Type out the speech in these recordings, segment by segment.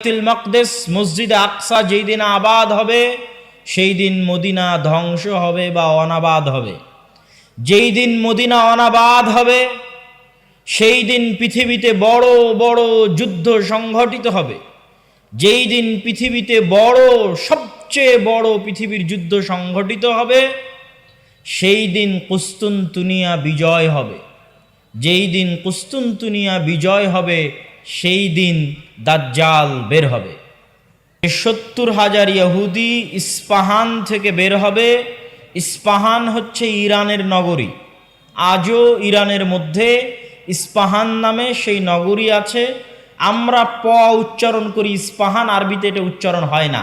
বাইতুল মকদেস, মসজিদ আকসা যেই দিন আবাদ হবে, সেই দিন মদিনা ধ্বংস হবে বা অনাবাদ হবে। যেই দিন মদিনা অনাবাদ হবে, সেই দিন পৃথিবীতে বড় বড় যুদ্ধ সংঘটিত হবে। যেই দিন পৃথিবীতে বড়, সবচেয়ে বড় পৃথিবীর যুদ্ধ সংঘটিত হবে, সেই দিন কুস্তুনতুনিয়া বিজয় হবে। যেই দিন কুস্তুনতুনিয়া বিজয় হবে সেই দিন দাজ্জাল বের হবে। সত্তর হাজার ইহুদি ইস্পাহান থেকে বের হবে, ইস্পাহান হচ্ছে ইরানের নগরী। আজও ইরানের মধ্যে ইস্পাহান নামে সেই নগরী আছে। আমরা প উচ্চারণ করি ইস্পাহান, আরবিতে এটা উচ্চারণ হয় না।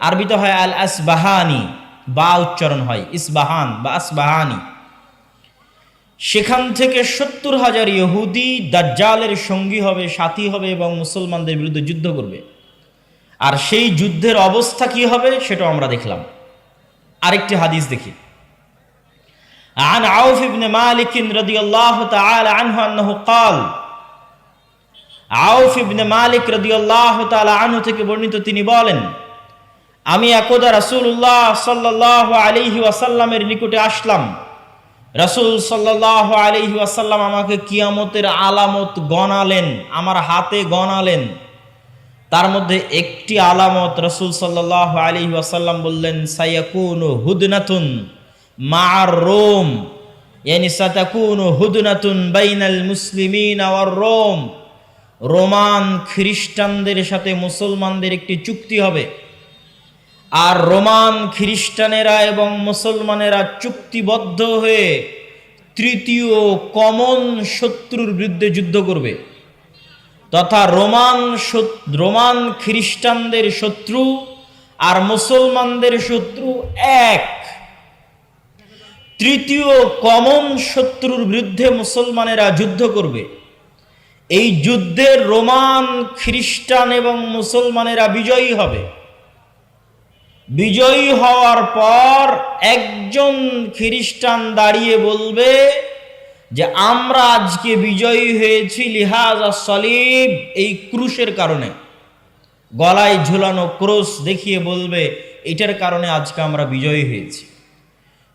আরবিতে হয় আল আসবাহানি বা উচ্চারণ হয়, ইসবাহান বা আসবাহানি। সেখান থেকে সত্তর হাজার ইহুদি দাজ্জালের সঙ্গী হবে সাথী হবে এবং মুসলমানদের বিরুদ্ধে যুদ্ধ করবে আর সেই যুদ্ধের অবস্থা কি হবে সেটাও আমরা দেখলাম আরেকটি হাদিস দেখি عن عوف بن مالك رضي الله تعالى عنه أنه قال আউফ ইবনে মালিক রাদিয়াল্লাহু তাআলা আনহু থেকে বর্ণিত তিনি বলেন আমি একদা রাসূলুল্লাহ সাল্লাল্লাহু আলাইহি ওয়াসাল্লামের নিকটে আসলাম রাসূল সাল্লাল্লাহু আলাইহি ওয়াসাল্লাম আমাকে কিয়ামতের আলামত গণালেন, আমার হাতে গণালেন। তার মধ্যে একটি আলামত রসুল সাল্লাহ আলী ওয়াসাল্লাম বললেন সাইয়াকুন হুদনাতুন মার রোম। ইয়ানি সাতাকুন হুদনাতুন বাইনাল মুসলিমিন আওয়ার রোম। রোমান খ্রিস্টানদের সাথে মুসলমানদের একটি চুক্তি হবে। আর রোমান খ্রিস্টানেরা এবং মুসলমানেরা চুক্তিবদ্ধ হয়ে তৃতীয় কমন শত্রুর বিরুদ্ধে যুদ্ধ করবে। তথা রোমান রোমান খ্রিস্টানদের শত্রু আর মুসলমানদের শত্রু এক। তৃতীয় কমন শত্রুর বিরুদ্ধে মুসলমানেরা যুদ্ধ করবে। এই যুদ্ধে রোমান খ্রিস্টান এবং মুসলমানেরা বিজয়ী হবে। বিজয়ী হওয়ার পর একজন খ্রিস্টান দাঁড়িয়ে বলবে যে, আমরা আজকে বিজয়ী হয়েছি লিহাজা সলিব এই ক্রুশের কারণে। গলায় ঝুলানো ক্রুশ দেখিয়ে বলবে, এটার কারণে আজকে আমরা বিজয়ী হয়েছি।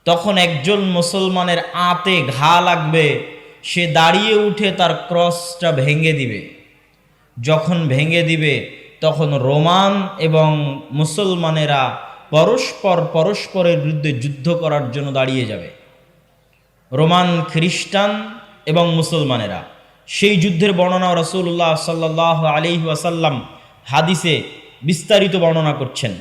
তখন একজন মুসলমানের আতে ঘা লাগবে, সে দাঁড়িয়ে উঠে তার ক্রসটা ভেঙে দিবে। যখন ভেঙে দিবে তখন রোমান এবং মুসলমানেরা পরস্পর পরস্পরের বিরুদ্ধে যুদ্ধ করার জন্য দাঁড়িয়ে যাবে রোমান খ্রিস্টান এবং মুসলমানেরা সেই যুদ্ধের বর্ণনা রসুল্লাহ সাল্লাহ আলি ওয়াসাল্লাম হাদিসে বিস্তারিত বর্ণনা করছেন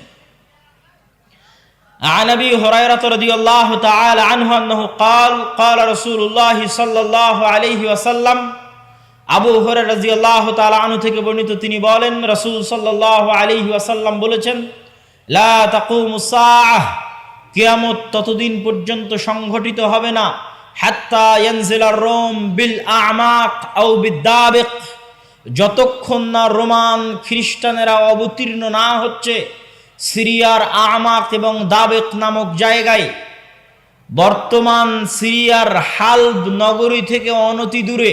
عن ابي هريره رضي الله تعالى عنه انه قال قال رسول الله صلى الله عليه وسلم আবু হরাইরা রাদিয়াল্লাহু তাআলা আনহু থেকে বর্ণিত, তিনি বলেন, রাসূল সাল্লাল্লাহু আলাইহি ওয়াসাল্লাম বলেছেন কিয়ামত ততদিন পর্যন্ত সংঘটিত হবে না। হাত্তা রোম বিল আমাক আও বিদাবিক যতক্ষণ না রোমান খ্রিস্টানেরা অবতীর্ণ না হচ্ছে, সিরিয়ার আমাক এবং দাবেক নামক জায়গায়, বর্তমান সিরিয়ার হালব নগরী থেকে অনতি দূরে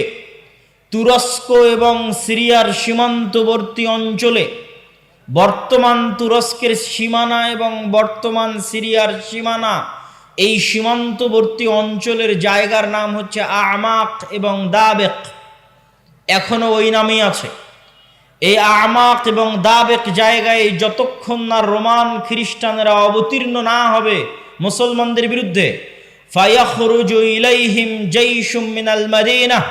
তুরস্ক এবং সিরিয়ার সীমান্তবর্তী অঞ্চলে বর্তমান তুরস্কের সীমানা এবং বর্তমান সিরিয়ার সীমানা এই সীমান্তবর্তী অঞ্চলের জায়গার নাম হচ্ছে আমাক এবং দাবেক। এখনও ওই নামেই আছে। এই আমাক এবং দাবেক জায়গায় যতক্ষণ না রোমান খ্রিস্টানেরা অবতীর্ণ না হবে মুসলমানদের বিরুদ্ধে, ফায়াখরুজু ইলাইহিম জাইশুম মিনাল মাদিনাহ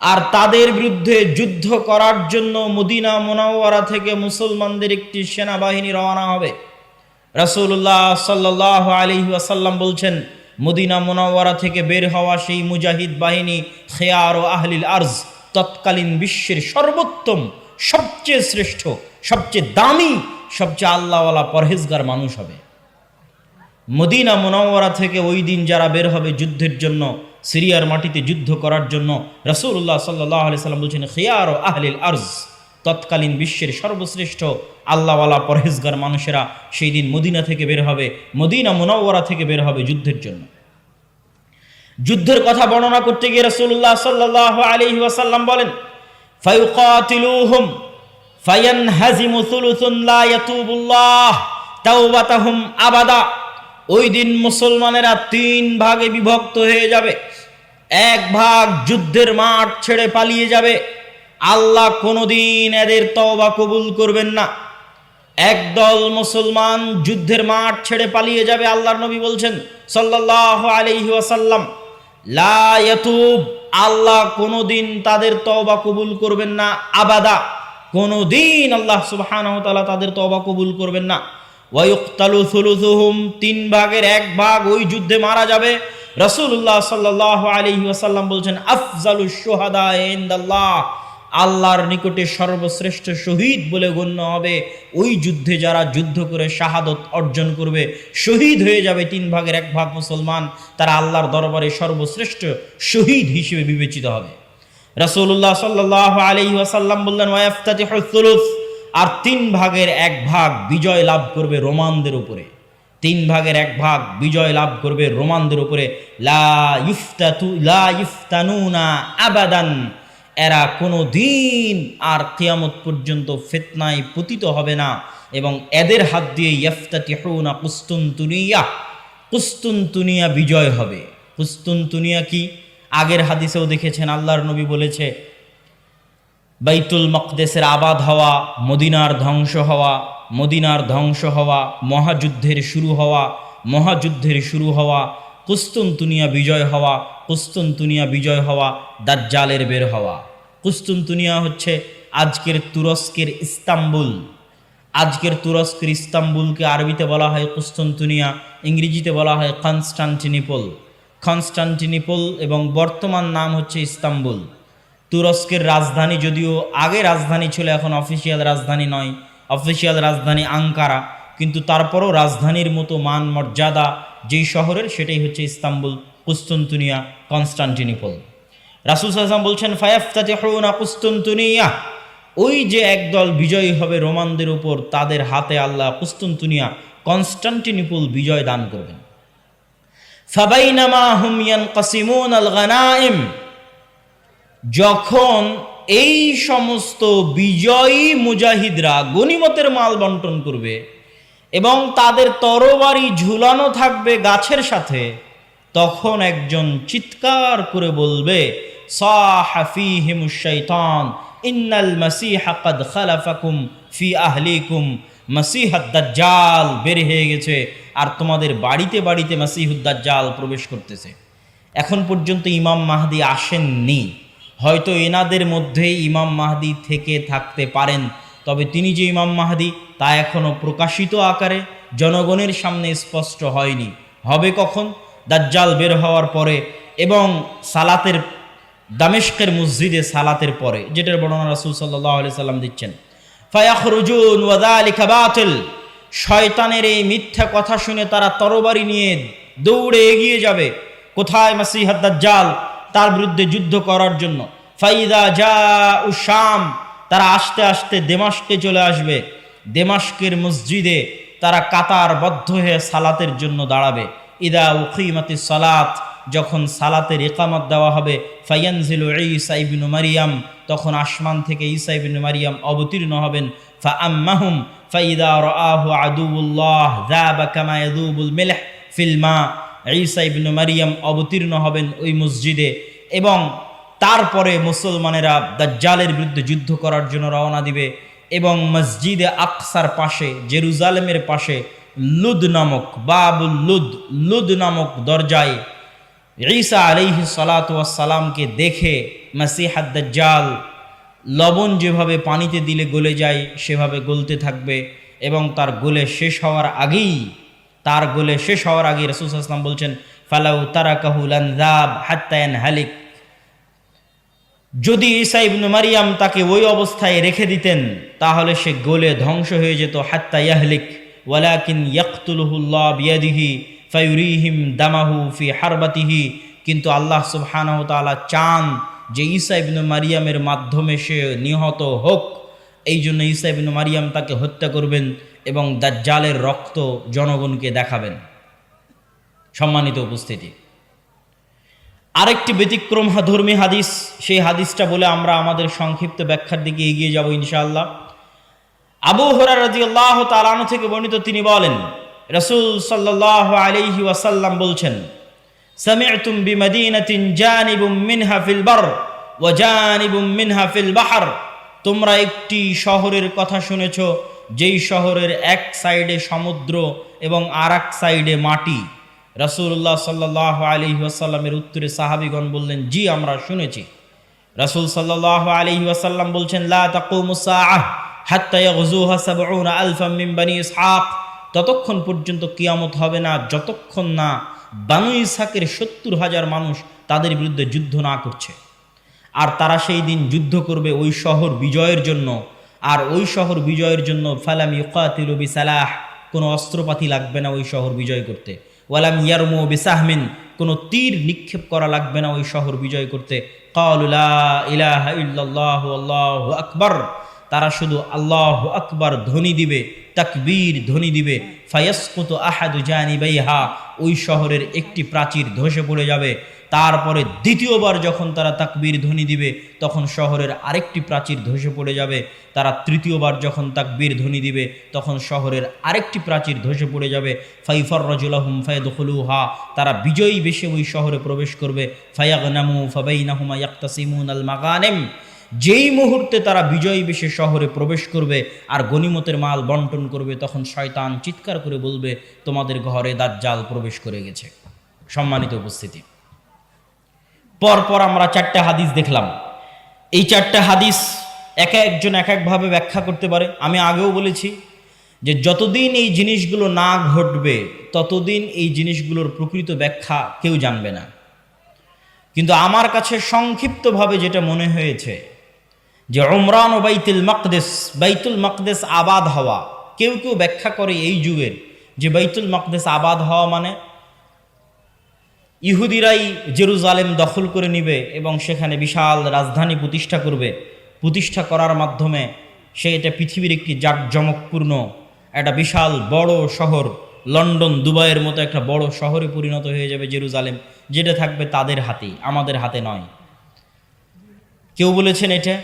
আর তাদের বিরুদ্ধে যুদ্ধ করার জন্য মদিনা মোনাওয়ারা থেকে মুসলমানদের একটি সেনাবাহিনী রওনা হবে। রাসূলুল্লাহ সাল্লাহ আলী ওয়াসাল্লাম বলছেন, মদিনা মোনাওয়ারা থেকে বের হওয়া সেই মুজাহিদ বাহিনী খেয়ার ও আহলিল আর্জ তৎকালীন বিশ্বের সর্বোত্তম, সবচেয়ে শ্রেষ্ঠ, সবচেয়ে দামি, সবচেয়ে আল্লাহওয়ালা পরহেজগার মানুষ হবে। মদিনা মোনাওয়ারা থেকে ওই দিন যারা বের হবে যুদ্ধের জন্য সিরিয়ার মাটিতে যুদ্ধ করার জন্য রসুল্লাহ সাল্লাহ আলি সাল্লাম বলছেন, খেয়ার আহলিল আরজ। তৎকালীন বিশ্বের সর্বশ্রেষ্ঠ আল্লাহওয়ালা পরহেজগার মানুষেরা সেই দিন মদিনা থেকে বের হবে, মদিনা মোনাওয়ারা থেকে বের হবে যুদ্ধের জন্য। যুদ্ধের কথা বর্ণনা করতে গিয়ে রসুল্লাহ সাল্লাহ আলি ওয়াসাল্লাম বলেন ফাইকাতিলুহুম ফায়ান হাজিমু সুলুসুন লা ইয়াতুবুল্লাহ, তাওবাতাহুম আবাদা। ওই দিন মুসলমানেরা তিন ভাগে বিভক্ত হয়ে যাবে। এক ভাগ যুদ্ধের মাঠ ছেড়ে পালিয়ে যাবে। আল্লাহ কোনোদিন এদের তওবা কবুল করবেন না। একদল মুসলমান যুদ্ধের মাঠ ছেড়ে পালিয়ে যাবে আল্লাহর নবী বলছেন সাল্লাল্লাহু আলাইহি ওয়াসাল্লাম। লা ইয়াতুব, আল্লাহ কোনোদিন তাদের তওবা কবুল করবেন না, আবাদা। কোনোদিন আল্লাহ তাআলা তাদের তওবা কবুল করবেন না। ওয়ায়ুক্তালু সুলুসুহুম তিন ভাগের এক ভাগ ওই যুদ্ধে মারা যাবে। রাসূলুল্লাহ সাল্লাল্লাহু আলাইহি ওয়াসাল্লাম বলছেন আফজালুশ শুহাদা ইনদাল্লাহ, আল্লাহর নিকটে সর্বশ্রেষ্ঠ শহীদ বলে গণ্য হবে। ওই যুদ্ধে যারা যুদ্ধ করে শাহাদত অর্জন করবে, শহীদ হয়ে যাবে তিন ভাগের এক ভাগ মুসলমান, তারা আল্লাহর দরবারে সর্বশ্রেষ্ঠ শহীদ হিসেবে বিবেচিত হবে। রাসূলুল্লাহ সাল্লাল্লাহু আলাইহি ওয়াসাল্লাম বললেন ওয়াফতাতিহুস সুলুস আর তিন ভাগের এক ভাগ বিজয় লাভ করবে রোমানদের উপরে। তিন ভাগের এক ভাগ বিজয় লাভ করবে রোমানদের উপরে। লা ইফতাতু, লা আবাদান। এরা কোনো দিন আর কিয়ামত পর্যন্ত ফেতনায় পতিত হবে না এবং এদের হাত দিয়ে ইফতাতিহুনা কুস্তুনতুনিয়া কুস্তুনতুনিয়া বিজয় হবে। কুস্তুনতুনিয়া কি? আগের হাদিসেও দেখেছেন, আল্লাহর নবী বলেছে বাইতুল মকদেসের আবাদ হওয়া, মদিনার ধ্বংস হওয়া, মদিনার ধ্বংস হওয়া, মহাযুদ্ধের শুরু হওয়া, মহাযুদ্ধের শুরু হওয়া, কুস্তুনতুনিয়া বিজয় হওয়া, কুস্তুনতুনিয়া বিজয় হওয়া, দাজ্জালের বের হওয়া। কুস্তুনতুনিয়া হচ্ছে আজকের তুরস্কের ইস্তাম্বুল। আজকের তুরস্কের ইস্তাম্বুলকে আরবিতে বলা হয় কুস্তুনতুনিয়া, ইংরেজিতে বলা হয় কনস্টান্টিনিপল। কনস্টান্টিনিপল এবং বর্তমান নাম হচ্ছে ইস্তাম্বুল। তুরস্কের রাজধানী যদিও আগে রাজধানী ছিল, এখন অফিসিয়াল রাজধানী নয়। অফিসিয়াল রাজধানী আঙ্কারা, কিন্তু তারপরও রাজধানীর মতো মান মর্যাদা যেই শহরের, সেটাই হচ্ছে ইস্তাম্বুল, কুস্তুনতুনিয়া, কনস্টান্টিনিপল। রাসুল সাল্লাম বলছেন, ফায়াফতাতিহুনা কুস্তুনতুনিয়া। ওই যে একদল বিজয়ী হবে রোমানদের উপর, তাদের হাতে আল্লাহ কুস্তুনতুনিয়া, কনস্টান্টিনিপল বিজয় দান করবেন। ফাবাইনামা হুম ইয়ানকাসিমুন আল যখন এই সমস্ত বিজয়ী মুজাহিদরা গনিমতের মাল বন্টন করবে এবং তাদের তরবারি ঝুলানো থাকবে গাছের সাথে, তখন একজন চিৎকার করে বলবে ইন্নাল মাসিহা খালাফাকুম ফি আহলিকুম দাজ্জাল বের হয়ে গেছে, আর তোমাদের বাড়িতে বাড়িতে দাজ্জাল প্রবেশ করতেছে। এখন পর্যন্ত ইমাম মাহদি আসেননি। হয়তো এনাদের মধ্যেই ইমাম মাহদি থেকে থাকতে পারেন। তবে তিনি যে ইমাম মাহদি, তা এখনও প্রকাশিত আকারে জনগণের সামনে স্পষ্ট হয়নি। হবে কখন? দাজ্জাল বের হওয়ার পরে এবং সালাতের, দামেশকের মসজিদে সালাতের পরে, যেটার বর্ণনা রাসুল সাল্লাহ আলি সাল্লাম দিচ্ছেন। ফায়াখরুজুন ওয়াদালিকা বাতিল। শয়তানের এই মিথ্যা কথা শুনে তারা তরবারি নিয়ে দৌড়ে এগিয়ে যাবে। কোথায় মাসিহাদ দাজ্জাল? তার বিরুদ্ধে যুদ্ধ করার জন্য। ফাইদা যা উশাম তারা আস্তে আস্তে দেমাস্কে চলে আসবে। দেমাস্কের মসজিদে তারা কাতারবদ্ধ হয়ে সালাতের জন্য দাঁড়াবে। ইদা উকিমাতি সালাত, যখন সালাতের একামত দেওয়া হবে, ফাইয়ানজিল ঈসা ইবনু মারিয়াম, তখন আসমান থেকে ঈসা ইবনু মারিয়াম অবতীর্ণ হবেন। ফা আম্মাহুম ফাইদা রাআহু আদুউল্লাহ যাবা কামা ইয়াদুবুল মিলহ ফিল মা। ঈসা ইবনু মারিয়াম অবতীর্ণ হবেন ওই মসজিদে এবং তারপরে মুসলমানেরা দাজ্জালের বিরুদ্ধে যুদ্ধ করার জন্য রওনা দিবে এবং মসজিদে আকসার পাশে, জেরুজালেমের পাশে লুদ নামক, বাবুল লুদ লুদ নামক দরজায় ঈসা আলাইহি সালাতামকে দেখে মাসিহাদ দাজ্জাল লবণ যেভাবে পানিতে দিলে গলে যায়, সেভাবে গলতে থাকবে এবং তার গোলে শেষ হওয়ার আগেই তার গোলে শেষ হওয়ার আগে রসুল আসলাম বলছেন, ফালাউ তারাকাহুল আনজাব হাত্তায়ান হালিক যদি ঈসা ইবনু মারিয়াম তাকে ওই অবস্থায় রেখে দিতেন, তাহলে সে গোলে ধ্বংস হয়ে যেত, হাত্তা ইয়াহলিক, ওয়ালাকিন ইয়াকতুলহুল্লাহ বিয়াদিহি, ফায়ুরিহিম দামাহু ফি হারবাতিহি। কিন্তু আল্লাহ সুবহানাহু তাআলা চান যে ঈসা ইবনু মারিয়ামের মাধ্যমে সে নিহত হোক। এই জন্য ঈসা ইবনু মারিয়াম তাকে হত্যা করবেন এবং দাজ্জালের রক্ত জনগণকে দেখাবেন সম্মানিত উপস্থিতি আরেকটি ব্যতিক্রম ধর্মী হাদিস সেই হাদিসটা বলে আমরা আমাদের সংক্ষিপ্ত ব্যাখ্যার দিকে এগিয়ে যাব ইনশাআল্লাহ আবু হরা রাজি আল্লাহ তালানু থেকে বর্ণিত তিনি বলেন রসুল সাল্লাহ আলাইহি ওয়াসাল্লাম বলছেন سمعتم بمدينة جانب منها في البر وجانب منها في البحر তোমরা একটি শহরের কথা শুনেছ, যেই শহরের এক সাইডে সমুদ্র এবং আর এক সাইডে মাটি। রাসূলুল্লাহ সাল্লাহ আলী ওয়াসাল্লামের উত্তরে সাহাবিগণ বললেন, জি, আমরা শুনেছি। রাসূল সাল্লাহ আলী ওয়াসাল্লাম বলছেন ততক্ষণ পর্যন্ত কিয়ামত হবে না, যতক্ষণ না বানু ইসহাকের সত্তর হাজার মানুষ তাদের বিরুদ্ধে যুদ্ধ না করছে। আর তারা সেই দিন যুদ্ধ করবে ওই শহর বিজয়ের জন্য। আর ওই শহর বিজয়ের জন্য ফালাম ইউকাতিলু বিসালাহ, কোনো অস্ত্রপাতি লাগবে না ওই শহর বিজয় করতে। ওয়ালাম ইয়ারমু বিসাহমিন, কোনো তীর নিক্ষেপ করা লাগবে না ওই শহর বিজয় করতে। ইল্লাল্লাহু আল্লাহু আকবার, তারা শুধু আল্লাহ আকবার ধ্বনি দিবে, তাকবীর ধ্বনি দিবে। ফায়াসকুতু আহাদু জানিবাইহা, ওই শহরের একটি প্রাচীর ধসে পড়ে যাবে। তারপরে দ্বিতীয়বার যখন তারা তাকবীর ধ্বনি দিবে, তখন শহরের আরেকটি প্রাচীর ধসে পড়ে যাবে। তারা তৃতীয়বার যখন তাকবীর ধ্বনি দিবে, তখন শহরের আরেকটি প্রাচীর ধসে পড়ে যাবে। ফাইফর রজুলাহুম ফায়দুলুহা তারা বিজয়ী বেশে ওই শহরে প্রবেশ করবে। ফায়াগনামু ফাবাইনাহুমা ইয়াক্তাসিমুন আল মাগানেম যেই মুহূর্তে তারা বিজয়ী বেশে শহরে প্রবেশ করবে আর গনিমতের মাল বন্টন করবে, তখন শয়তান চিৎকার করে বলবে, তোমাদের ঘরে দাজ্জাল প্রবেশ করে গেছে। সম্মানিত উপস্থিতি। পরপর আমরা চারটা হাদিস দেখলাম। এই চারটা হাদিস এক একজন এক একভাবে ব্যাখ্যা করতে পারে। আমি আগেও বলেছি যে যতদিন এই জিনিসগুলো না ঘটবে, ততদিন এই জিনিসগুলোর প্রকৃত ব্যাখ্যা কেউ জানবে না। কিন্তু আমার কাছে সংক্ষিপ্তভাবে যেটা মনে হয়েছে যে ওমরান ও বাইতুল মকদেস বাইতুল মকদেস আবাদ হওয়া, কেউ কেউ ব্যাখ্যা করে এই যুগের যে বাইতুল মকদেস আবাদ হওয়া মানে ইহুদিরাই জেরুজালেম দখল করে নিবে এবং সেখানে বিশাল রাজধানী প্রতিষ্ঠা করবে। প্রতিষ্ঠা করার মাধ্যমে সে এটা পৃথিবীর একটি জাঁকজমকপূর্ণ, একটা বিশাল বড় শহর। লন্ডন, দুবাইয়ের মতো একটা বড় শহরে পরিণত হয়ে যাবে জেরুজালেম। যেটা থাকবে তাদের হাতেই, আমাদের হাতে নয়। কেউ বলেছেন এটা?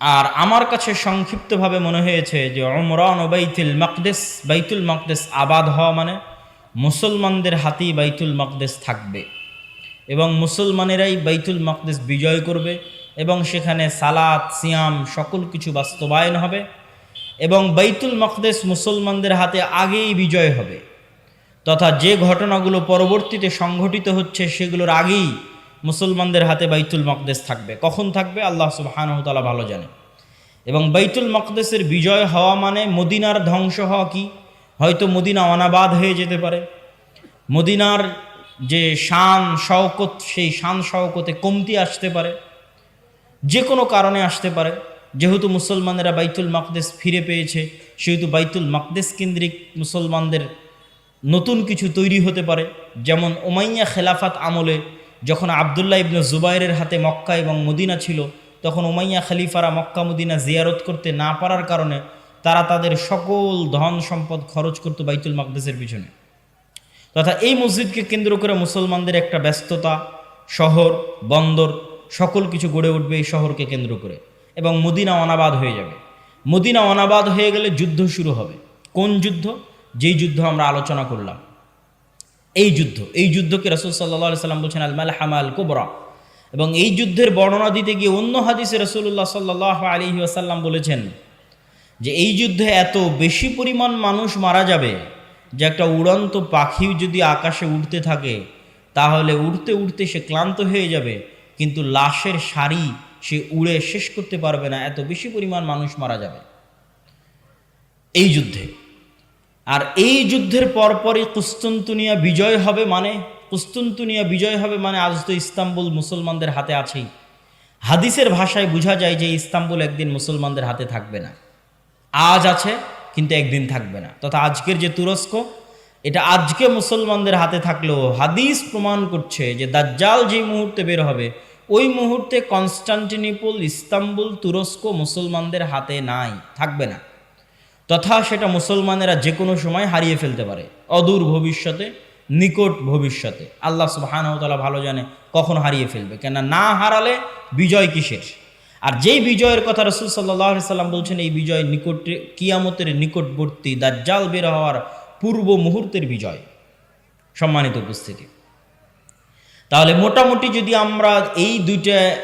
আর আমার কাছে সংক্ষিপ্তভাবে মনে হয়েছে যে অমরান বাইতুল মকদেস বাইতুল মকদেস আবাদ হওয়া মানে মুসলমানদের হাতেই বাইতুল মকদেস থাকবে এবং মুসলমানেরাই বাইতুল মকদেস বিজয় করবে এবং সেখানে সালাত, সিয়াম সকল কিছু বাস্তবায়ন হবে এবং বাইতুল মকদেস মুসলমানদের হাতে আগেই বিজয় হবে তথা যে ঘটনাগুলো পরবর্তীতে সংঘটিত হচ্ছে সেগুলোর আগেই মুসলমানদের হাতে বাইতুল মকদেস থাকবে। কখন থাকবে? আল্লাহ সুবাহানহতালা ভালো জানে। এবং বাইতুল মকদেসের বিজয় হওয়া মানে মদিনার ধ্বংস হওয়া কি? হয়তো মদিনা অনাবাদ হয়ে যেতে পারে। মদিনার যে শান শওকত, সেই শান শওকতে কমতি আসতে পারে। যে কোনো কারণে আসতে পারে। যেহেতু মুসলমানেরা বাইতুল মকদেস ফিরে পেয়েছে, সেহেতু বাইতুল মকদেস কেন্দ্রিক মুসলমানদের নতুন কিছু তৈরি হতে পারে। যেমন ওমাইয়া খেলাফাত আমলে যখন আবদুল্লাহ ইবনে জুবাইরের হাতে মক্কা এবং মদিনা ছিল, তখন ওমাইয়া খলিফারা মক্কা মদিনা জিয়ারত করতে না পারার কারণে তারা তাদের সকল ধন সম্পদ খরচ করতো বাইতুল মকদেসের পিছনে। তথা এই মসজিদকে কেন্দ্র করে মুসলমানদের একটা ব্যস্ততা, শহর, বন্দর, সকল কিছু গড়ে উঠবে এই শহরকে কেন্দ্র করে এবং মদিনা অনাবাদ হয়ে যাবে। মদিনা অনাবাদ হয়ে গেলে যুদ্ধ শুরু হবে। কোন যুদ্ধ? যেই যুদ্ধ আমরা আলোচনা করলাম। এই যুদ্ধ, এই যুদ্ধকে রসুল সাল্লা সাল্লাম বলছেন আলমাল হামাল কোবরা এবং এই যুদ্ধের বর্ণনা দিতে গিয়ে অন্য হাদিসে রসুল্লাহ সাল্লাহ আলী বলেছেন যে এই যুদ্ধে এত বেশি পরিমাণ মানুষ মারা যাবে যে একটা উড়ন্ত পাখি যদি আকাশে উঠতে থাকে, তাহলে উড়তে উড়তে সে ক্লান্ত হয়ে যাবে, কিন্তু লাশের শাড়ি সে উড়ে শেষ করতে পারবে না, এত বেশি পরিমাণ মানুষ মারা যাবে। এই যুদ্ধে। আর এই যুদ্ধের পরপরই কুস্তন্তুনিয়া বিজয় হবে মানে কুস্তন্তুনিয়া বিজয় হবে মানে আজ তো ইস্তাম্বুল মুসলমানদের হাতে আছেই। হাদিসের ভাষায় বোঝা যায় যে ইস্তাম্বুল একদিন মুসলমানদের হাতে থাকবে না। আজ আছে, কিন্তু একদিন থাকবে না। তথা আজকের যে তুরস্ক, এটা আজকে মুসলমানদের হাতে থাকলেও হাদিস প্রমাণ করছে যে দাজ্জাল যে মুহূর্তে বের হবে, ওই মুহূর্তে কনস্টান্টিনিপল, ইস্তাম্বুল, তুরস্ক মুসলমানদের হাতে নাই, থাকবে না। তথা সেটা মুসলমানেরা যে কোনো সময় হারিয়ে ফেলতে পারে, অদূর ভবিষ্যতে, নিকট ভবিষ্যতে। আল্লাহ সুবাহানতালা ভালো জানে কখন হারিয়ে ফেলবে কেন না হারালে বিজয় কিসের? আর যেই বিজয়ের কথা রসুল সাল্লাহ সাল্লাম বলছেন, এই বিজয় নিকট, কিয়ামতের নিকটবর্তী দাজ্জাল বের হওয়ার পূর্ব মুহূর্তের বিজয়। সম্মানিত উপস্থিতি। তাহলে মোটামুটি যদি আমরা এই দুইটা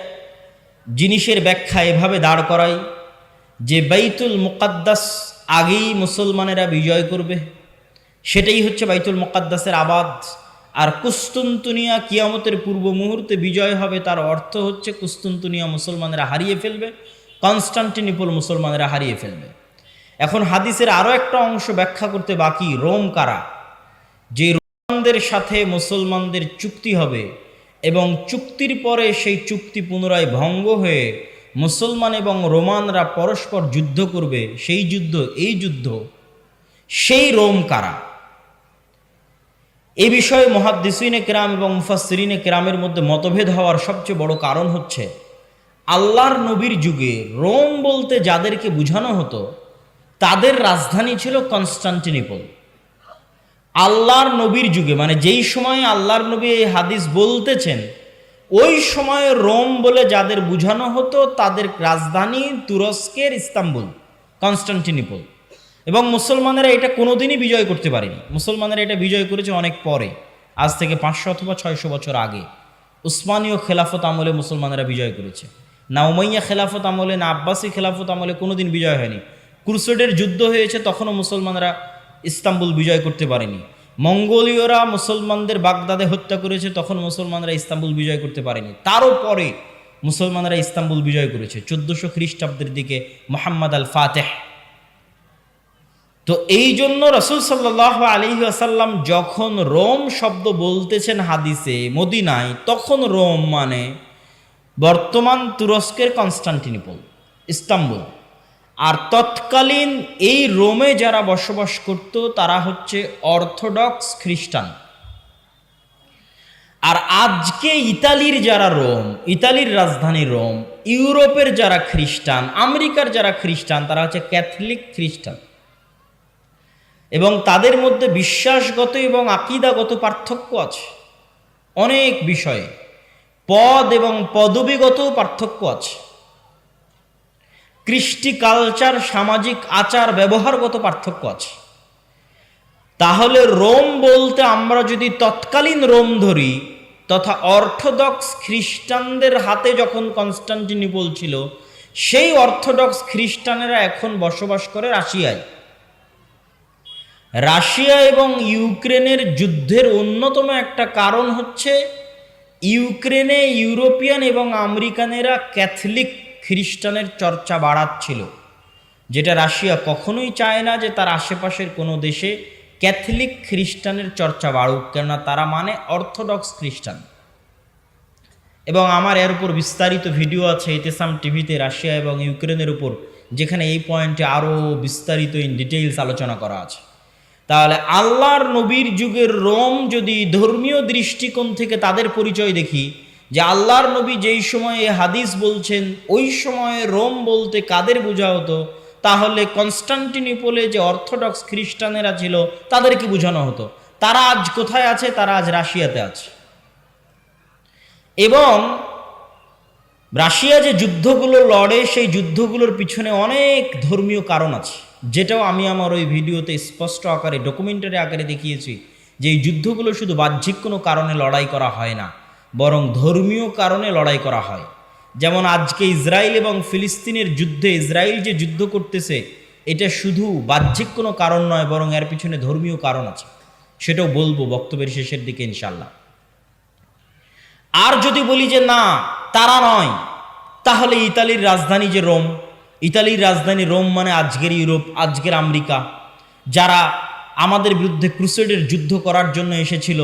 জিনিসের ব্যাখ্যা এভাবে দাঁড় করাই, যে বাইতুল মুকাদ্দাস আগেই মুসলমানেরা বিজয় করবে, সেটাই হচ্ছে বাইতুল মুকাদ্দাসের আবাদ। আর কুস্তুনতুনিয়া কিয়ামতের পূর্ব মুহূর্তে বিজয় হবে, তার অর্থ হচ্ছে কুস্তুনতুনিয়া মুসলমানেরা হারিয়ে ফেলবে, কনস্টান্টিনিপল মুসলমানেরা হারিয়ে ফেলবে। এখন হাদিসের আরও একটা অংশ ব্যাখ্যা করতে বাকি, রোম কারা? যে রোমানদের সাথে মুসলমানদের চুক্তি হবে এবং চুক্তির পরে সেই চুক্তি পুনরায় ভঙ্গ হয়ে মুসলমান এবং রোমানরা পরস্পর যুদ্ধ করবে, সেই যুদ্ধ, এই যুদ্ধ, সেই রোম কারা? এ বিষয়ে মহাদ্দিসিনে কেরাম এবং মুফাসরিনে কেরামের মধ্যে মতভেদ হওয়ার সবচেয়ে বড় কারণ হচ্ছে, আল্লাহর নবীর যুগে রোম বলতে যাদেরকে বোঝানো হতো, তাদের রাজধানী ছিল কনস্টান্টিনিপল। আল্লাহর নবীর যুগে মানে যেই সময়ে আল্লাহর নবী এই হাদিস বলতেছেন, ওই সময়ে রোম বলে যাদের বোঝানো হতো তাদের রাজধানী তুরস্কের ইস্তাম্বুল, কনস্টান্টিনিপল। এবং মুসলমানেরা এটা কোনোদিনই বিজয় করতে পারেনি। মুসলমানেরা এটা বিজয় করেছে অনেক পরে। আজ থেকে পাঁচশো অথবা ছয়শো বছর আগে উসমানীয় খেলাফত আমলে মুসলমানেরা বিজয় করেছে। না উমাইয়া খেলাফত আমলে, না আব্বাসী খেলাফত আমলে কোনোদিন বিজয় হয়নি। ক্রুসেডের যুদ্ধ হয়েছে, তখনও মুসলমানরা ইস্তাম্বুল বিজয় করতে পারেনি। মঙ্গোলীয়রা মুসলমানদের বাগদাদে হত্যা করেছে, তখন মুসলমানরা ইস্তাম্বুল বিজয় করতে পারেনি। তারও পরে মুসলমানরা ইস্তাম্বুল বিজয় করেছে। চোদ্দশো খ্রিস্টাব্দের দিকে মোহাম্মদ আল ফাতেহ তো এই জন্য রসুল সাল্লাহ আলী আসাল্লাম যখন রোম শব্দ বলতেছেন হাদিসে, মদিনায়, তখন রোম মানে বর্তমান তুরস্কের কনস্টান্টিনিপল, ইস্তাম্বুল। আর তৎকালীন এই রোমে যারা বসবাস করত, তারা হচ্ছে অর্থোডক্স খ্রিস্টান। আর আজকে ইতালির যারা রোম, ইতালির রাজধানী রোম, ইউরোপের যারা খ্রিস্টান, আমেরিকার যারা খ্রিস্টান, তারা হচ্ছে ক্যাথলিক খ্রিস্টান। এবং তাদের মধ্যে বিশ্বাসগত এবং আকিদাগত পার্থক্য আছে। অনেক বিষয়ে পদ এবং পদবীগত পার্থক্য আছে। কৃষ্টি কালচার, সামাজিক আচার, ব্যবহারগত পার্থক্য আছে। তাহলে রোম বলতে আমরা যদি তৎকালীন রোম ধরি, তথা অর্থোডক্স খ্রিস্টানদের হাতে যখন কনস্টান্টিনিপল ছিল, সেই অর্থোডক্স খ্রিস্টানেরা এখন বসবাস করে রাশিয়ায়। রাশিয়া এবং ইউক্রেনের যুদ্ধের অন্যতম একটা কারণ হচ্ছে ইউক্রেনে ইউরোপিয়ান এবং আমেরিকানেরা ক্যাথলিক খ্রিস্টানের চর্চা বাড়াচ্ছিল, যেটা রাশিয়া কখনোই চায় না যে তার আশেপাশের কোনো দেশে ক্যাথলিক খ্রিস্টানের চর্চা বাড়ুক, কেননা তারা মানে অর্থোডক্স খ্রিস্টান। এবং আমার এর উপর বিস্তারিত ভিডিও আছে ইতেসাম টিভিতে রাশিয়া এবং ইউক্রেনের উপর, যেখানে এই পয়েন্টে আরও বিস্তারিত ইন ডিটেইলস আলোচনা করা আছে। তাহলে আল্লাহর নবীর যুগের রোম যদি ধর্মীয় দৃষ্টিকোণ থেকে তাদের পরিচয় দেখি, যে আল্লাহর নবী যেই সময়ে হাদিস বলছেন, ওই সময়ে রোম বলতে কাদের বোঝা হতো? তাহলে কনস্টান্টিনিপোলে যে অর্থোডক্স খ্রিস্টানেরা ছিল, তাদেরকে বোঝানো হতো। তারা আজ কোথায় আছে? তারা আজ রাশিয়াতে আছে। এবং রাশিয়া যে যুদ্ধগুলো লড়ে, সেই যুদ্ধগুলোর পিছনে অনেক ধর্মীয় কারণ আছে। যেটাও আমি আমার ওই ভিডিওতে স্পষ্ট আকারে ডকুমেন্টারি আকারে দেখিয়েছি যে এই যুদ্ধগুলো শুধু বাহ্যিক কোনো কারণে লড়াই করা হয় না, বরং ধর্মীয় কারণে লড়াই করা হয়। যেমন আজকে ইসরায়েল এবং ফিলিস্তিনের যুদ্ধে ইসরায়েল যে যুদ্ধ করতেছে, এটা শুধু বাহ্যিক কোনো কারণ নয়, বরং এর পিছনে ধর্মীয় কারণ আছে। সেটাও বলব বক্তব্যের শেষের দিকে ইনশাল্লাহ আর যদি বলি যে না, তারা নয়, তাহলে ইতালির রাজধানী যে রোম ইতালির রাজধানী রোম মানে আজকের ইউরোপ, আজকের আমেরিকা। যারা আমাদের বিরুদ্ধে ক্রুসেডের যুদ্ধ করার জন্য এসেছিল,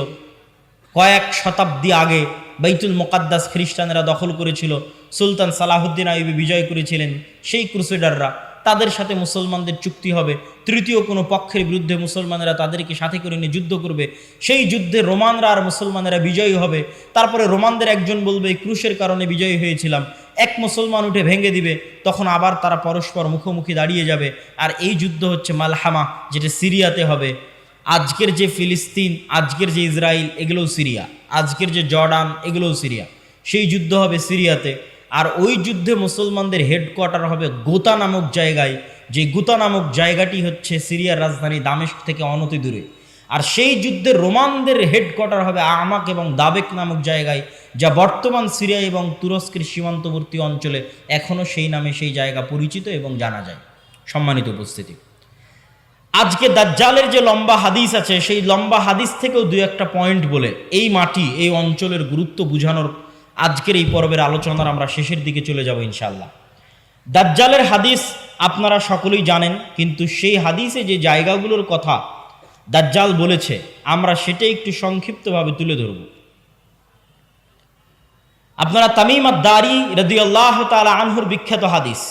কয়েক শতাব্দী আগে বাইতুল মোকাদ্দাস খ্রিস্টানেরা দখল করেছিল, সুলতান সালাহুদ্দিন আইবি বিজয় করেছিলেন সেই ক্রুসেডাররা। তাদের সাথে মুসলমানদের চুক্তি হবে। তৃতীয় কোনো পক্ষের বিরুদ্ধে মুসলমানেরা তাদেরকে সাথে করে নিয়ে যুদ্ধ করবে। সেই যুদ্ধে রোমানরা আর মুসলমানেরা বিজয়ী হবে। তারপরে রোমানদের একজন বলবে, এই ক্রুশের কারণে বিজয়ী হয়েছিলাম। এক মুসলমান উঠে ভেঙে দিবে, তখন আবার তারা পরস্পর মুখোমুখি দাঁড়িয়ে যাবে। আর এই যুদ্ধ হচ্ছে মালহামা, যেটা সিরিয়াতে হবে। আজকের যে ফিলিস্তিন, আজকের যে ইসরায়েল এগুলোও সিরিয়া। আজকের যে জর্ডান, এগুলোও সিরিয়া। সেই যুদ্ধ হবে সিরিয়াতে। আর ওই যুদ্ধে মুসলমানদের হেডকোয়ার্টার হবে গোতা নামক জায়গায়, যে গোতা নামক জায়গাটি হচ্ছে সিরিয়ার রাজধানী দামেস্ক থেকে অনতি দূরে। আর সেই যুদ্ধে রোমানদের হেডকোয়ার্টার হবে আমাক এবং দাবেক নামক জায়গায়, যা বর্তমান সিরিয়া এবং তুরস্কের সীমান্তবর্তী অঞ্চলে এখনও সেই নামে সেই জায়গা পরিচিত এবং জানা যায়। সম্মানিত উপস্থিতি। আজকে দাজ্জালের যে লম্বা হাদিস আছে, সেই লম্বা হাদিস থেকেও দু একটা পয়েন্ট বলে এই মাটি, এই অঞ্চলের গুরুত্ব বোঝানোর আজকের এই পর্বের আলোচনার আমরা শেষের দিকে চলে যাব ইনশাল্লাহ দাজ্জালের হাদিস আপনারা সকলেই জানেন, কিন্তু সেই হাদিসে যে জায়গাগুলোর কথা দাজ্জাল বলেছে, আমরা সেটাই একটু সংক্ষিপ্তভাবে তুলে ধরব। আপনারা তামিম দারি রদি আল্লাহ তালা আনহুর বিখ্যাত হাদিস।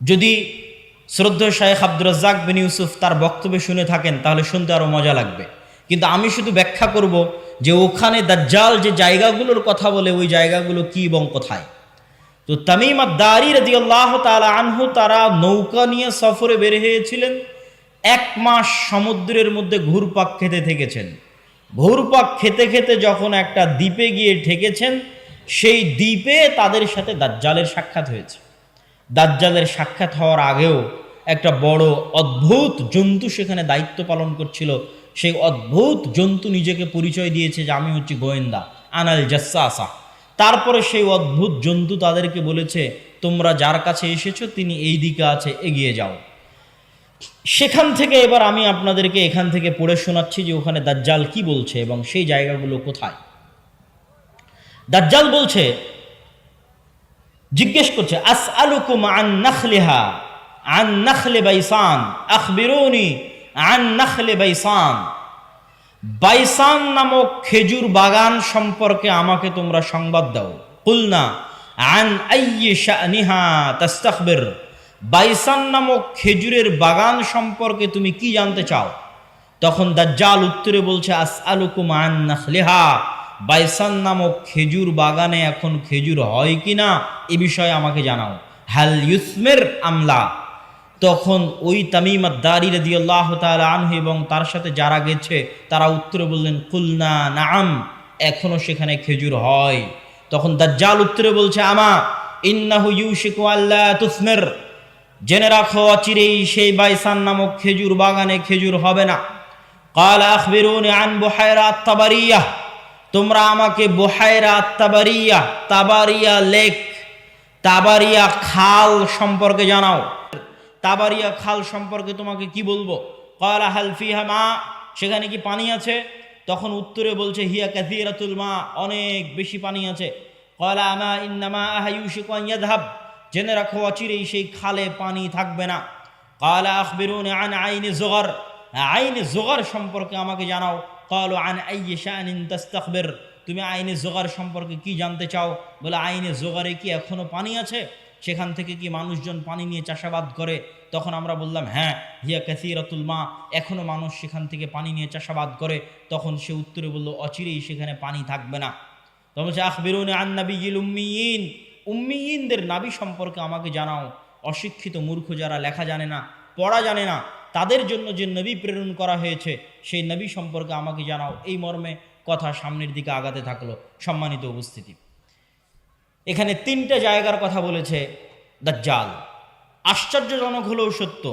যদি শ্রদ্ধেয় শাহেখ আব্দুর রাজ্জাক বিন ইউসুফ তার বক্তব্য শুনে থাকেন, তাহলে শুনতে আরও মজা লাগবে। কিন্তু আমি শুধু ব্যাখ্যা করব যে ওখানে দাজ্জাল যে জায়গাগুলোর কথা বলে, ওই জায়গাগুলো কি এবং কোথায়। তো তামিম আদারি রদি আল্লাহ তালা আনহু তারা নৌকা নিয়ে সফরে বের হয়েছিলেন। এক মাস সমুদ্রের মধ্যে ঘুরপাক খেতে থেকেছেন। ঘুরপাক খেতে খেতে যখন একটা দ্বীপে গিয়ে ঠেকেছেন, সেই দ্বীপে তাদের সাথে দাজ্জালের সাক্ষাৎ হয়েছে। দাজ্জালের সাক্ষাৎ হওয়ার আগেও একটা বড় অদ্ভুত জন্তু সেখানে দায়িত্ব পালন করছিল। সেই অদ্ভুত জন্তু নিজেকে পরিচয় দিয়েছে যে, আমি হচ্ছি গোয়েন্দা, আনাল জাসা তারপরে সেই অদ্ভুত জন্তু তাদেরকে বলেছে, তোমরা যার কাছে এসেছ, তিনি এই দিকে আছে, এগিয়ে যাও। সেখান থেকে এবার আমি আপনাদেরকে এখান থেকে পড়ে শোনাচ্ছি যে ওখানে দাজ্জাল কি বলছে এবং সেই জায়গাগুলো কোথায়। দাজ্জাল বলছে, জিজ্ঞেস করছে আস আলুকুম আন নাখলিহা? আন নাখলে বাইসান। আখবিরুনি আন নাখলে বাইসান। বাইসান নামক খেজুর বাগান সম্পর্কে আমাকে তোমরা সংবাদ দাও। কুলনা আন আইয়ে শানিহা তাস্তাখবির। বাইসান নামক খেজুরের বাগান সম্পর্কে তুমি কি জানতে চাও? তখন দাজ্জাল উত্তরে বলছে আস আলুকুম আন নাখলিহা। বাইসান নামক খেজুর বাগানে এখন খেজুর হয় কি না এ বিষয়ে আমাকে জানাও। হাল ইউসমের আমলা? তখন ওই তামিমা দারি রদি আল্লাহ আনহু এবং তার সাথে যারা গেছে, তারা উত্তরে বললেন, কুলনা নাম এখনও সেখানে খেজুর হয়। তখন দাজ্জাল উত্তরে বলছে, আমা, ইন্নাহু ইউশিকু আল্লাহ তুসমের। জেনে রাখো, অচিরেই সেই বাইসান নামক খেজুর বাগানে খেজুর হবে না। কাল আখবিরুনি আন বুহায়রা তাবারিয়াহ তোমরা আমাকে বোহায়রা তাবারিয়া তাবারিয়া লেক, তাবারিয়া খাল সম্পর্কে জানাও। তাবারিয়া খাল সম্পর্কে তোমাকে কি বলব? কয়লা হালফিহা মা? সেখানে কি পানি আছে? তখন উত্তরে বলছে, হিয়া কাথিরাতুল মা। অনেক বেশি পানি আছে। কয়লা আমা ইন্নামা আহায়ুশিক ইয়াদহাব জেনে রাখো, অচিরেই সেই খালে পানি থাকবে না। কালা আখবিরুন আন আইনে জোগার। আইনে জোগার সম্পর্কে আমাকে জানাও। কালো আন আইয়ে তুমি আইনে জোগার সম্পর্কে কি জানতে চাও? বলে, আইনে জোগারে কি এখনও পানি আছে? সেখান থেকে কি মানুষজন পানি নিয়ে চাষাবাদ করে? তখন আমরা বললাম হ্যাঁ হিয়া কাসিরাতুল মা। এখনও মানুষ সেখান থেকে পানি নিয়ে চাষাবাদ করে। তখন সে উত্তরে বলল, অচিরেই সেখানে পানি থাকবে না। তখন সে আখবিরুন আন নাবিয়িল উম্মিয়িন। উম্মিয়িনদের নাবি সম্পর্কে আমাকে জানাও। অশিক্ষিত মূর্খ যারা লেখা জানে না, পড়া জানে না, তাদের জন্য যে নবী প্রেরণ করা হয়েছে, সেই নবী সম্পর্কে আমাকে জানাও। এই মর্মে কথা সামনের দিকে আগাতে থাকল সম্মানিত উপস্থিতি। এখানে তিনটা জায়গার কথা বলেছে দাজ্জাল। আশ্চর্যজনক হলেও সত্য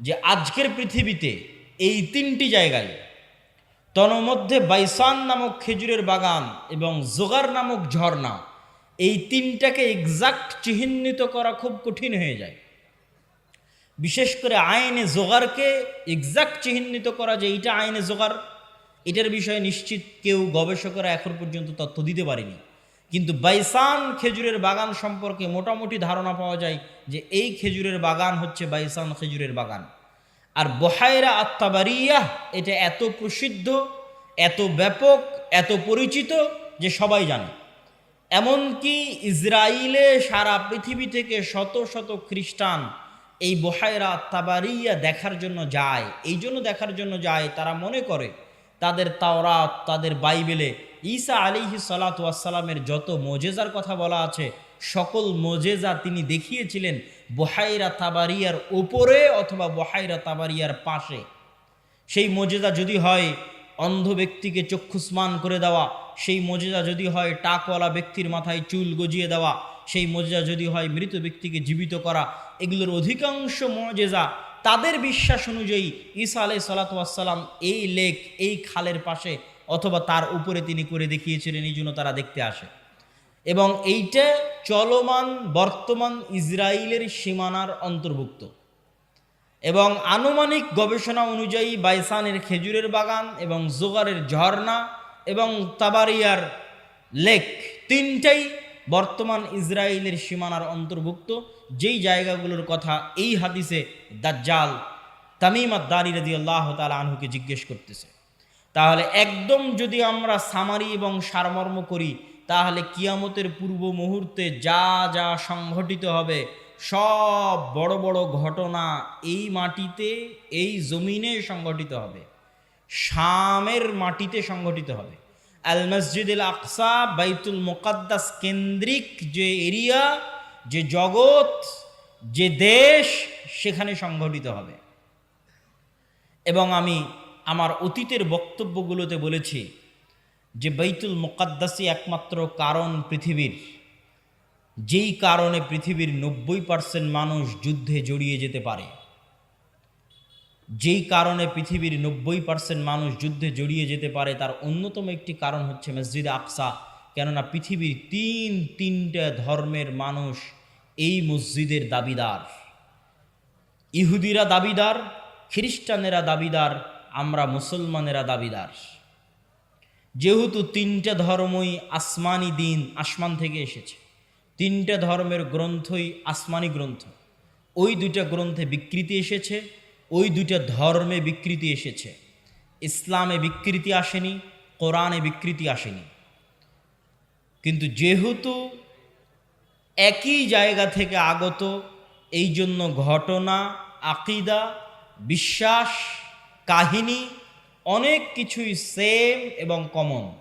যে আজকের পৃথিবীতে এই তিনটি জায়গায় তন্মধ্যে বাইসান নামক খেজুরের বাগান এবং জোগার নামক ঝর্ণা এই তিনটাকে এক্সাক্ট চিহ্নিত করা খুব কঠিন হয়ে যায়। বিশেষ করে আইনে জোগাড়কে এক্সাক্ট চিহ্নিত করা যে এইটা আইনে জোগাড়, এটার বিষয়ে নিশ্চিত কেউ গবেষকরা এখন পর্যন্ত তথ্য দিতে পারেনি। কিন্তু বাইসান খেজুরের বাগান সম্পর্কে মোটামুটি ধারণা পাওয়া যায় যে এই খেজুরের বাগান হচ্ছে বাইসান খেজুরের বাগান। আর বহায়রা আত্মাবারিয়া, এটা এত প্রসিদ্ধ, এত ব্যাপক, এত পরিচিত যে সবাই জানে। এমনকি ইসরায়েলে সারা পৃথিবী থেকে শত শত খ্রিস্টান এই বহায়রা তাবারিয়া দেখার জন্য যায়। এই জন্য দেখার জন্য যায়, তারা মনে করে তাদের তাওরাত, তাদের বাইবেলে ঈসা আলিহি সালাতামের যত মোজেজার কথা বলা আছে, সকল মোজেজা তিনি দেখিয়েছিলেন বহাইরা তাবারিয়ার ওপরে অথবা বহাইরা তাবারিয়ার পাশে। সেই মোজেজা যদি হয়, অন্ধ ব্যক্তিকে চক্ষুস্মান করে দেওয়া সেই মজেজা যদি হয় টাকওয়ালা ব্যক্তির মাথায় চুল গজিয়ে দেওয়া, সেই মজেজা যদি হয় মৃত ব্যক্তিকে জীবিত করা, এগুলোর অধিকাংশ মজেজা তাদের বিশ্বাস অনুযায়ী ঈসা আলাই সালাতাম এই লেক, এই খালের পাশে অথবা তার উপরে তিনি করে দেখিয়েছিলেন, এই জন্য তারা দেখতে আসে। এবং এইটা চলমান বর্তমান ইসরায়েলের সীমানার অন্তর্ভুক্ত। এবং আনুমানিক গবেষণা অনুযায়ী বাইসানের খেজুরের বাগান এবং জোগারের ঝর্ণা এবং তাবারিয়ার লেক তিনটাই বর্তমান ইসরায়েলের সীমানার অন্তর্ভুক্ত। যেই জায়গাগুলোর কথা এই হাদিসে দাজ্জাল তামিমাত দারি রাজি আল্লাহ তালা আনহুকে জিজ্ঞেস করতেছে। তাহলে একদম যদি আমরা সামারি এবং সারমর্ম করি, তাহলে কিয়ামতের পূর্ব মুহূর্তে যা যা সংঘটিত হবে, সব বড় বড় ঘটনা এই মাটিতে, এই জমিনে সংঘটিত হবে। শামের মাটিতে সংঘটিত হবে। আল মসজিদুল আকসা, বাইতুল মোকাদ্দাস কেন্দ্রিক যে এরিয়া, যে জগৎ, যে দেশ, সেখানে সংঘটিত হবে। এবং আমি আমার অতীতের বক্তব্যগুলোতে বলেছি যে বাইতুল মোকাদ্দাসই একমাত্র কারণ পৃথিবীর। যেই কারণে পৃথিবীর নব্বই পার্সেন্ট মানুষ যুদ্ধে জড়িয়ে যেতে পারে। যেই কারণে পৃথিবীর নব্বই পার্সেন্ট মানুষ যুদ্ধে জড়িয়ে যেতে পারে, তার অন্যতম একটি কারণ হচ্ছে মসজিদ আকসা। কেননা পৃথিবীর তিন তিনটা ধর্মের মানুষ এই মসজিদের দাবিদার। ইহুদিরা দাবিদার, খ্রিস্টানেরা দাবিদার, আমরা মুসলমানেরা দাবিদার। যেহেতু তিনটে ধর্মই আসমানি দিন, আসমান থেকে এসেছে, তিনটে ধর্মের গ্রন্থই আসমানি গ্রন্থ। ওই দুইটা গ্রন্থে বিকৃতি এসেছে ওই দুইটা ধর্মে বিকৃতি এসেছে। ইসলামে বিকৃতি আসেনি, কোরআনে বিকৃতি আসেনি। কিন্তু যেহেতু একই জায়গা থেকে আগত এই জন্য ঘটনা, আকিদা, বিশ্বাস, কাহিনী অনেক কিছুই সেম এবং কমন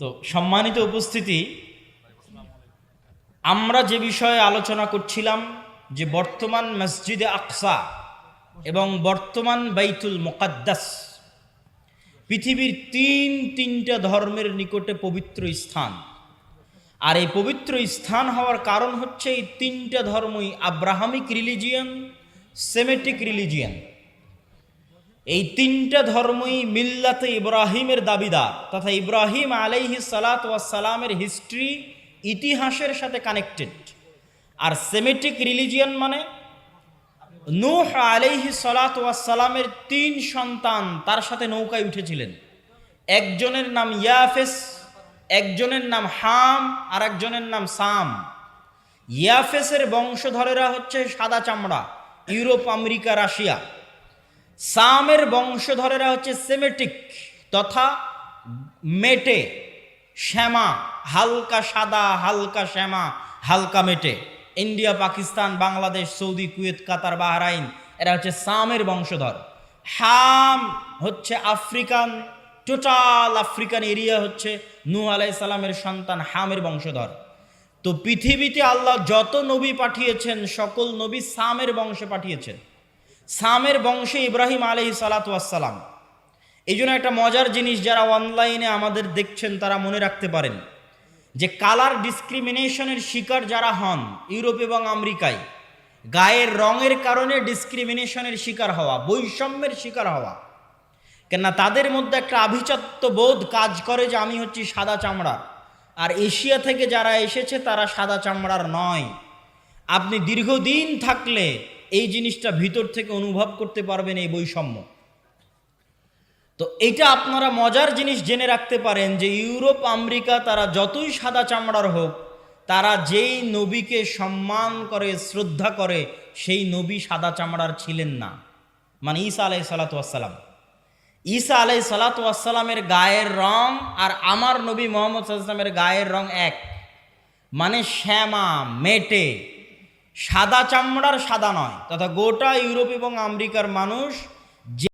তো সম্মানিত উপস্থিতি আমরা যে বিষয়ে আলোচনা করছিলাম যে বর্তমান মসজিদে আকসা এবং বর্তমান বাইতুল মোকাদ্দাস পৃথিবীর তিন তিনটা ধর্মের নিকটে পবিত্র স্থান। আর এই পবিত্র স্থান হওয়ার কারণ হচ্ছে এই তিনটা ধর্মই আব্রাহামিক রিলিজিয়ান সেমেটিক রিলিজিয়ান এই তিনটা ধর্মই মিল্লাতে ইব্রাহিমের দাবিদার তথা ইব্রাহিম আলাইহি সালাত সালামের হিস্ট্রি ইতিহাসের সাথে কানেক্টেড আর সেমেটিক রিলিজিয়ান মানে নূহ আলাইহি সালাত সালামের তিন সন্তান তার সাথে নৌকায় উঠেছিলেন। একজনের নাম ইয়াফেস, একজনের নাম হাম আর একজনের নাম সাম। ইয়াফেসের বংশধরেরা হচ্ছে সাদা চামড়া। Europe, America, Russia. সামের বংশধরেরা হচ্ছে সেমেটিক তথা মেটে, শ্যামা, হালকা সাদা, হালকা শ্যামা, হালকা মেটে। India, Pakistan, Bangladesh, Saudi, Kuwait, Qatar, Bahrain, এরা হচ্ছে সামের বংশধর। হাম হচ্ছে আফ্রিকান, টোটাল আফ্রিকান এরিয়া হচ্ছে নূ আলাই সালামের সন্তান হামের বংশধর। তো পৃথিবীতে আল্লাহ যত নবী পাঠিয়েছেন, সকল নবী সামের বংশে পাঠিয়েছেন। সামের বংশে ইব্রাহিম আলহি সালাতাম এই জন্য একটা মজার জিনিস যারা অনলাইনে আমাদের দেখছেন, তারা মনে রাখতে পারেন যে কালার ডিসক্রিমিনেশনের শিকার যারা হন, ইউরোপ এবং আমেরিকায়, গায়ের রঙের কারণে ডিসক্রিমিনেশনের শিকার হওয়া, বৈষম্যের শিকার হওয়া, কেননা তাদের মধ্যে একটা আভিজাত্য বোধ কাজ করে যে আমি হচ্ছি সাদা চামড়ার। আর এশিয়া থেকে যারা এসেছে, তারা সাদা চামড়ার নয়। আপনি দীর্ঘদিন থাকলে এই জিনিসটা ভিতর থেকে অনুভব করতে পারবেন এই বৈষম্য। তো এটা আপনারা মজার জিনিস জেনে রাখতে পারেন যে ইউরোপ, আমেরিকা তারা যতই সাদা চামড়ার হোক, তারা যেই নবীকে সম্মান করে, শ্রদ্ধা করে, সেই নবী সাদা চামড়ার ছিলেন না। মানে ঈসা আলাই সালাতাম ঈসা আলাই সালাতামের গায়ের রং আর আমার নবী মোহাম্মদ সাল্লামের গায়ের রং এক। মানে শ্যামা, মেটে, সাদা চামড়ার সাদা নয়, তথা গোটা ইউরোপ এবং আমেরিকার মানুষ